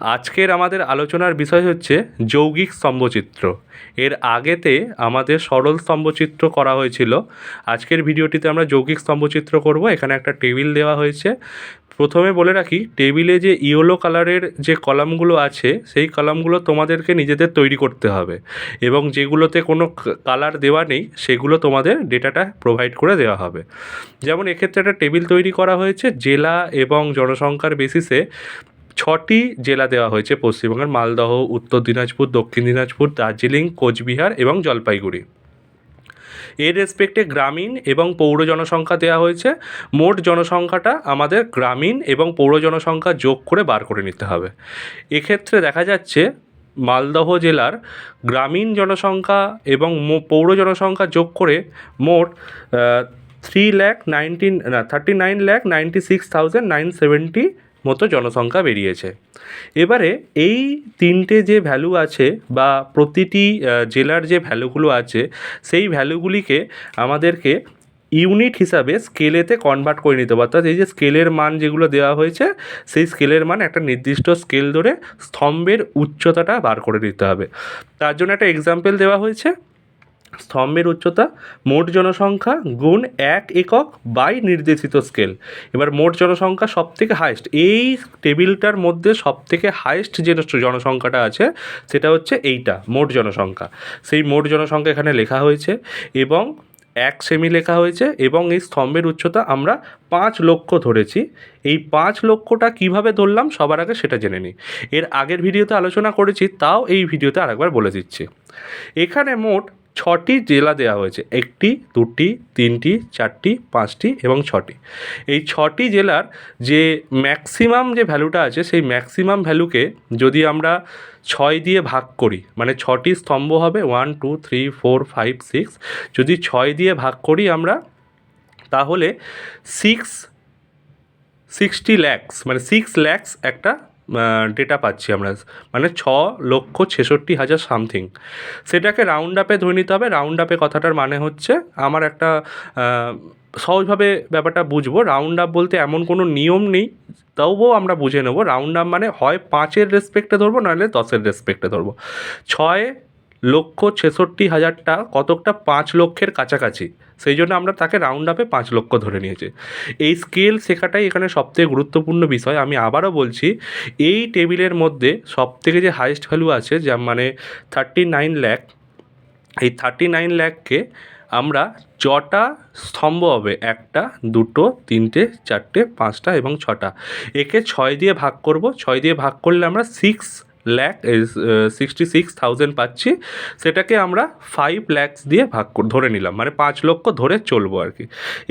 আজকের আমাদের আলোচনার বিষয় হচ্ছে যৌগিক স্তম্ভচিত্র। এর আগেতে আমাদের সরল স্তম্ভচিত্র করা হয়েছিল। আজকের ভিডিওটিতে আমরা যৌগিক স্তম্ভচিত্র করব। এখানে একটা টেবিল দেওয়া হয়েছে। প্রথমে বলে রাখি, টেবিলে যে ইয়েলো কালারের যে কলামগুলো আছে, সেই কলামগুলো তোমাদেরকে নিজেদের তৈরি করতে হবে এবং যেগুলোতে কোনো কালার দেওয়া নেই, সেগুলো তোমাদের ডেটাটা প্রোভাইড করে দেওয়া হবে। যেমন এক্ষেত্রে একটা টেবিল তৈরি করা হয়েছে। জেলা এবং জনসংখ্যার বেসিসে ছটি জেলা দেওয়া হয়েছে পশ্চিমবঙ্গের মালদহ, উত্তর দিনাজপুর, দক্ষিণ দিনাজপুর, দার্জিলিং, কোচবিহার এবং জলপাইগুড়ি। এর রেসপেক্টে গ্রামীণ এবং পৌর জনসংখ্যা দেওয়া হয়েছে। মোট জনসংখ্যাটা আমাদের গ্রামীণ এবং পৌর জনসংখ্যা যোগ করে বার করে নিতে হবে। এক্ষেত্রে দেখা যাচ্ছে মালদহ জেলার গ্রামীণ জনসংখ্যা এবং পৌর জনসংখ্যা যোগ করে মোট থ্রি ল্যাক নাইনটিন না thirty nine lakh ninety six thousand nine seventy মতো জনসংখ্যা বেরিয়েছে। এবারে এই তিনটে যে ভ্যালু আছে বা প্রতিটি জেলার যে ভ্যালুগুলো আছে, সেই ভ্যালুগুলিকে আমাদেরকে ইউনিট হিসাবে স্কেলেতে কনভার্ট করে নিতে হবে। অর্থাৎ এই যে স্কেলের মান যেগুলো দেওয়া হয়েছে, সেই স্কেলের মান একটা নির্দিষ্ট স্কেল ধরে স্তম্ভের উচ্চতাটা বার করে নিতে হবে। তার জন্য একটা এক্সাম্পল দেওয়া হয়েছে। স্তম্ভের উচ্চতা মোট জনসংখ্যা গুণ এক একক বাই নির্দেশিত স্কেল। এবার মোট জনসংখ্যা সব থেকে হায়েস্ট এই টেবিলটার মধ্যে সব থেকে হায়েস্ট যে জনসংখ্যাটা আছে, সেটা হচ্ছে এইটা, মোট জনসংখ্যা। সেই মোট জনসংখ্যা এখানে লেখা হয়েছে এবং এক সেমি লেখা হয়েছে এবং এই স্তম্ভের উচ্চতা আমরা পাঁচ লক্ষ ধরেছি। এই পাঁচ লক্ষটা কীভাবে ধরলাম সবার আগে সেটা জেনে নিই। এর আগের ভিডিওতে আলোচনা করেছি, তাও এই ভিডিওতে আরেকবার বলে দিচ্ছি। এখানে মোট ছটি জেলা দেওয়া হয়েছে। একটি, দুটি, তিনটি, চারটি, পাঁচটি এবং ছটি। এই ছটি জেলার যে ম্যাক্সিমাম যে ভ্যালুটা আছে, সেই ম্যাক্সিমাম ভ্যালুকে যদি আমরা ছয় দিয়ে ভাগ করি মানে ছটি স্তম্ভ হবে one two three four five six যদি ছয় দিয়ে ভাগ করি আমরা, তাহলে সিক্স সিক্সটি ল্যাক্স মানে সিক্স ল্যাক্স একটা ডেটা পাচ্ছি আমরা। মানে ছ লক্ষ ছেষট্টি হাজার সামথিং সেটাকে রাউন্ড আপে ধরে নিতে হবে। রাউন্ড আপে কথাটার মানে হচ্ছে, আমার একটা সহজভাবে ব্যাপারটা বুঝব। রাউন্ড আপ বলতে এমন কোনো নিয়ম নেই, তবুও আমরা বুঝে নেব। রাউন্ড আপ মানে হয় পাঁচের রেসপেক্টে ধরবো, নাহলে দশের রেসপেক্টে ধরবো। ছয় লক্ষ ছেষট্টি হাজারটা কতকটা পাঁচ লক্ষের কাছাকাছি। সেই জন্য আমরা তাকে রাউন্ড আপে পাঁচ লক্ষ ধরে নিয়েছি। এই স্কেল শেখাটাই এখানে সবথেকে গুরুত্বপূর্ণ বিষয়। আমি আবারও বলছি, এই টেবিলের মধ্যে সবথেকে যে হাইয়েস্ট ভ্যালু আছে, যা মানে থার্টি নাইন ল্যাক এই থার্টি নাইন ল্যাককে আমরা যটা স্তম্ভ হবে। একটা, দুটো, তিনটে, চারটে, পাঁচটা এবং ছটা। একে ছয় দিয়ে ভাগ করব। ছয় দিয়ে ভাগ করলে আমরা six lakh sixty six thousand পাচ্ছি, সেটাকে আমরা ফাইভ ল্যাক্স দিয়ে ভাগ ধরে নিলাম মানে পাঁচ লক্ষ ধরে চলবো আর কি।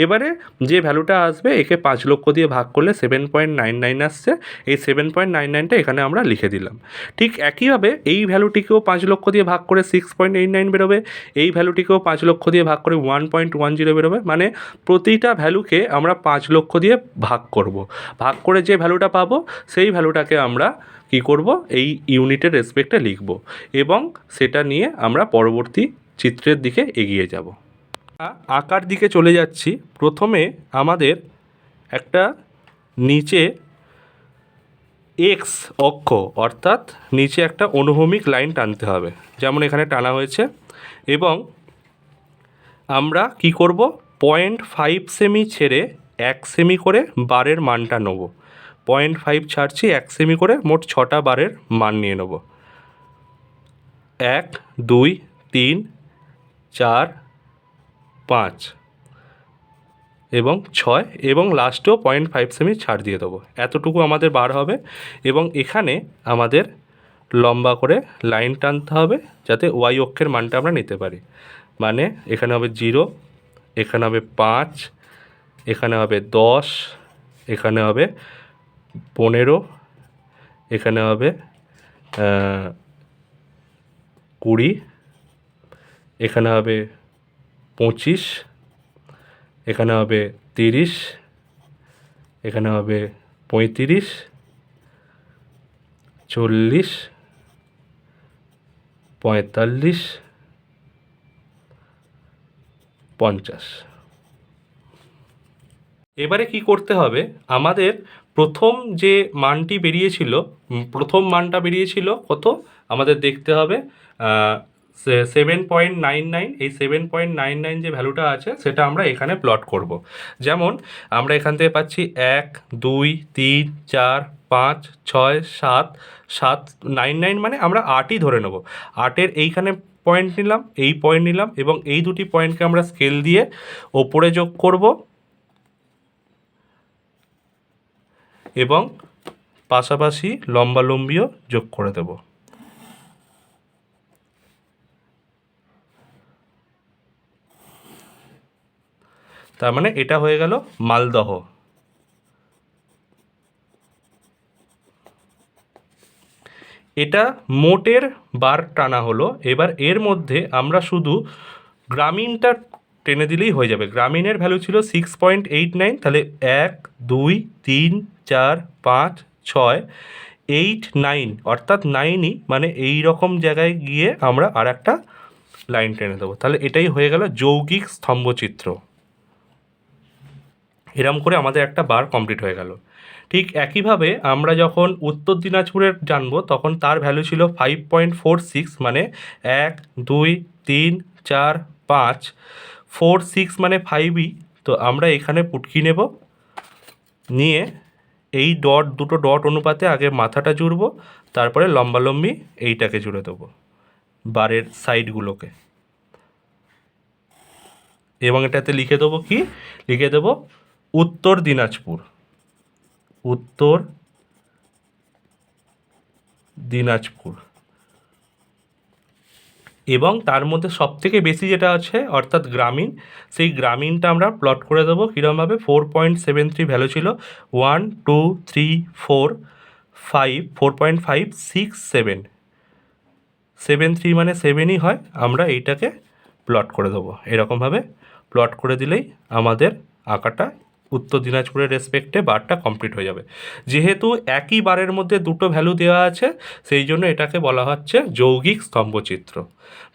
এবারে যে ভ্যালুটা আসবে, একে পাঁচ লক্ষ দিয়ে ভাগ করলে সেভেন পয়েন্ট নাইন নাইন আসছে, এই সেভেন পয়েন্ট নাইন নাইনটা এখানে আমরা লিখে দিলাম। ঠিক একইভাবে এই ভ্যালুটিকেও পাঁচ লক্ষ দিয়ে ভাগ করে সিক্স পয়েন্ট এইট নাইন বেরোবে, এই ভ্যালুটিকেও পাঁচ লক্ষ দিয়ে ভাগ করে ওয়ান পয়েন্ট ওয়ান জিরো বেরোবে মানে প্রতিটা ভ্যালুকে আমরা পাঁচ লক্ষ দিয়ে ভাগ করব। ভাগ করে যে ভ্যালুটা পাবো, সেই ভ্যালুটাকে আমরা কী করব? এই ইউনিটের রেসপেক্টে লিখব এবং সেটা নিয়ে আমরা পরবর্তী চিত্রের দিকে এগিয়ে যাব। আঁকার দিকে চলে যাচ্ছি। প্রথমে আমাদের একটা নিচে এক্স অক্ষ, অর্থাৎ নিচে একটা অনুভূমিক লাইন টানতে হবে। যেমন এখানে টানা হয়েছে। এবং আমরা কি করব? পয়েন্ট ফাইভ সেমি ছেড়ে এক সেমি করে বারের মানটা নেব। পয়েন্ট ফাইভ ছাড়ছি, এক সেমি করে মোট ছটা বারের মান নিয়ে নেব। এক, দুই, তিন, চার, পাঁচ এবং ছয় এবং লাস্টেও পয়েন্ট ফাইভ সেমি ছাড় দিয়ে দেবো। এতটুকু আমাদের বার হবে এবং এখানে আমাদের লম্বা করে লাইন টানতে হবে যাতে ওয়াই অক্ষের মানটা আমরা নিতে পারি। মানে এখানে হবে জিরো, এখানে হবে পাঁচ, এখানে হবে দশ, এখানে হবে পনেরো, এখানে হবে কুড়ি, এখানে হবে পঁচিশ, এখানে হবে তিরিশ, এখানে হবে পঁয়ত্রিশ, চল্লিশ, পঁয়তাল্লিশ, পঞ্চাশ। এবারে কি করতে হবে? আমাদের প্রথম যে মানটি বেরিয়েছিল প্রথম মানটা বেরিয়েছিল কত? আমাদের দেখতে হবে সেভেন পয়েন্ট নাইন নাইন এই সেভেন পয়েন্ট নাইন নাইন যে ভ্যালুটা আছে, সেটা আমরা এখানে প্লট করব। যেমন, আমরা এখান থেকে পাচ্ছি এক, দুই, তিন, চার, পাঁচ, ছয়, সাত সাত নাইন নাইন মানে আমরা আটই ধরে নেব। আটের এইখানে পয়েন্ট নিলাম, এই পয়েন্ট নিলাম এবং এই দুটি পয়েন্টকে আমরা স্কেল দিয়ে ওপরে যোগ করব। এবং পাশাপাশি লম্বালম্বিও যোগ করে দেব। তার মানে এটা হয়ে গেল মালদহ। এটা মোটের বার টানা হলো। এবার এর মধ্যে আমরা শুধু গ্রামীণটা টেনে দিলেই হয়ে যাবে। গ্রামীণের ভ্যালু ছিল সিক্স পয়েন্ট এইট নাইন তাহলে এক, দুই, তিন চার, পাঁচ, ছয় এইট নাইন অর্থাৎ নাইনই মানে এই রকম জায়গায় গিয়ে আমরা আর একটা লাইন টেনে দেবো। তাহলে এটাই হয়ে গেল যৌগিক স্তম্ভচিত্র। এরম করে আমাদের একটা বার কমপ্লিট হয়ে গেল। ঠিক একইভাবে আমরা যখন উত্তর দিনাজপুরের জানব, তখন তার ভ্যালু ছিল ফাইভ পয়েন্ট ফোর সিক্স মানে এক, দুই, তিন, চার, পাঁচ ফোর সিক্স মানে ফাইভই তো আমরা এখানে পুটকি নেব। নিয়ে এই ডট, দুটো ডট অনুপাতে আগে মাথাটা জুড়বো, তারপরে লম্বালম্বি এইটাকে জুড়ে দেবো, বারের সাইডগুলোকে। এবং এটাতে লিখে দেবো কি? লিখে দেবো উত্তর দিনাজপুর। উত্তর দিনাজপুর। এবং তার মধ্যে সবথেকে বেশি যেটা আছে, অর্থাৎ গ্রামীণ, সেই গ্রামীণটা আমরা প্লট করে দেবো। কীরকমভাবে four point seven three value ছিল। One two three four five four point five six seven seven three মানে সেভেনই হয়। আমরা এইটাকে প্লট করে দেবো। এরকমভাবে প্লট করে দিলেই আমাদের আঁকাটা উত্তর দিনাজপুরের রেসপেক্টে বারটা কমপ্লিট হয়ে যাবে। যেহেতু একই বারের মধ্যে দুটো ভ্যালু দেওয়া আছে, সেই জন্য এটাকে বলা হচ্ছে যৌগিক স্তম্ভচিত্র।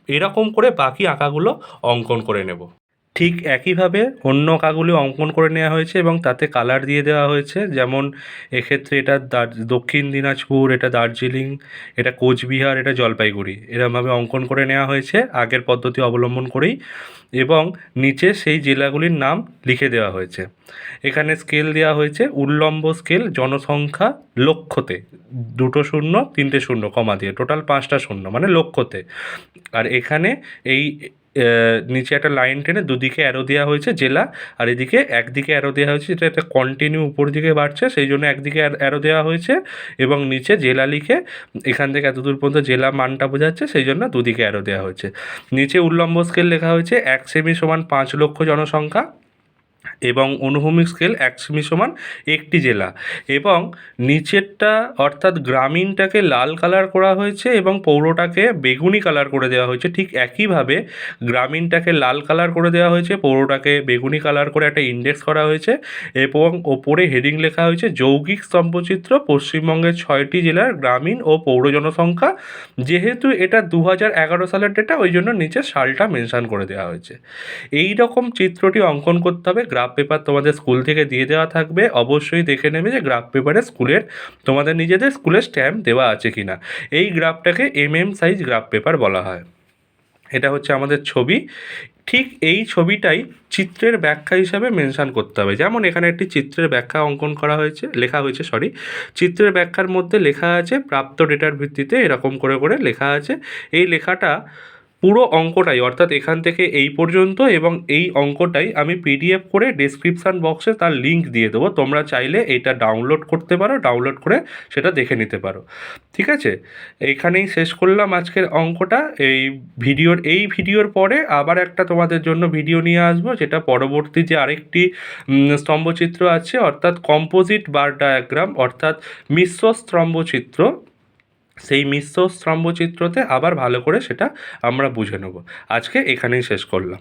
এরকম করে বাকি আঁকাগুলো অঙ্কন করে নেব। ঠিক একইভাবে অন্য আঁকাগুলি অঙ্কন করে নেওয়া হয়েছে এবং তাতে কালার দিয়ে দেওয়া হয়েছে। যেমন এক্ষেত্রে এটা দক্ষিণ দিনাজপুর, এটা দার্জিলিং, এটা কোচবিহার, এটা জলপাইগুড়ি। এরমভাবে অঙ্কন করে নেওয়া হয়েছে, আগের পদ্ধতি অবলম্বন করেই এবং নিচে সেই জেলাগুলির নাম লিখে দেওয়া হয়েছে। এখানে স্কেল দেওয়া হয়েছে, উল্লম্ব স্কেল জনসংখ্যা লক্ষ্যতে। দুটো শূন্য, তিনটে শূন্য, কমা দিয়ে টোটাল পাঁচটা শূন্য মানে লক্ষ্যতে। আর এখানে এই নিচে একটা লাইন টেনে দুদিকে অ্যারো দেওয়া হয়েছে জেলা, আর এদিকে একদিকে অ্যারো দেওয়া হয়েছে, যেটা একটা কন্টিনিউ উপর দিকে বাড়ছে, সেই জন্য একদিকে অ্যারো দেওয়া হয়েছে, এবং নিচে জেলা লিখে এখান থেকে এত দূর পর্যন্ত জেলা মানটা বোঝাচ্ছে, সেই জন্য দুদিকে অ্যারো দেওয়া হয়েছে। নিচে উল্লম্ব স্কেল লেখা হয়েছে, এক সেমি সমান পাঁচ লক্ষ জনসংখ্যা। এবং অনুভূমিক স্কেল এক সেমি সমান একটি জেলা। এবং নিচেরটা অর্থাৎ গ্রামীণটাকে লাল কালার করা হয়েছে এবং পৌরটাকে বেগুনি কালার করে দেওয়া হয়েছে। ঠিক একইভাবে গ্রামীণটাকে লাল কালার করে দেওয়া হয়েছে, পৌরটাকে বেগুনি কালার করে একটা ইন্ডেক্স করা হয়েছে এবং ওপরে হেডিং লেখা হয়েছে, যৌগিক স্তম্ভচিত্র পশ্চিমবঙ্গের ছয়টি জেলার গ্রামীণ ও পৌর জনসংখ্যা। যেহেতু এটা দু এগারো সালের ডেটা ওই জন্য নিচে সালটা মেনশান করে দেওয়া হয়েছে। এই রকম চিত্রটি অঙ্কন করতে হবে গ্রাফ পেপার তোমাদের স্কুল থেকে দিয়ে দেওয়া থাকবে। অবশ্যই দেখে নেবে যে গ্রাফ পেপারে স্কুলের তোমাদের নিজেদের স্কুলের স্ট্যাম্প দেওয়া আছে কি না এই গ্রাফটাকে M M size graph paper বলা হয়। এটা হচ্ছে আমাদের ছবি। ঠিক এই ছবিটাই চিত্রের ব্যাখ্যা হিসাবে মেনশান করতে হবে। যেমন এখানে একটি চিত্রের ব্যাখ্যা অঙ্কন করা হয়েছে, লেখা হয়েছে সরি চিত্রের ব্যাখ্যার মধ্যে লেখা আছে প্রাপ্ত ডেটার ভিত্তিতে এরকম করে করে লেখা আছে। এই লেখাটা পুরো অঙ্কটাই, অর্থাৎ এখান থেকে এই পর্যন্ত এবং এই অঙ্কটাই আমি পিডিএফ করে ডেসক্রিপশান বক্সে তার লিঙ্ক দিয়ে দেবো। তোমরা চাইলে এটা ডাউনলোড করতে পারো ডাউনলোড করে সেটা দেখে নিতে পারো। ঠিক আছে? এইখানেই শেষ করলাম আজকের অঙ্কটা। এই ভিডিওর এই ভিডিওর পরে আবার একটা তোমাদের জন্য ভিডিও নিয়ে আসব, যেটা পরবর্তী যে আরেকটি স্তম্ভচিত্র আছে, অর্থাৎ কম্পোজিট বার ডায়াগ্রাম অর্থাৎ মিশ্র স্তম্ভচিত্র। সেই মিশ্র স্তম্ভচিত্রতে আবার ভালো করে সেটা আমরা বুঝে নেব। আজকে এখানেই শেষ করলাম।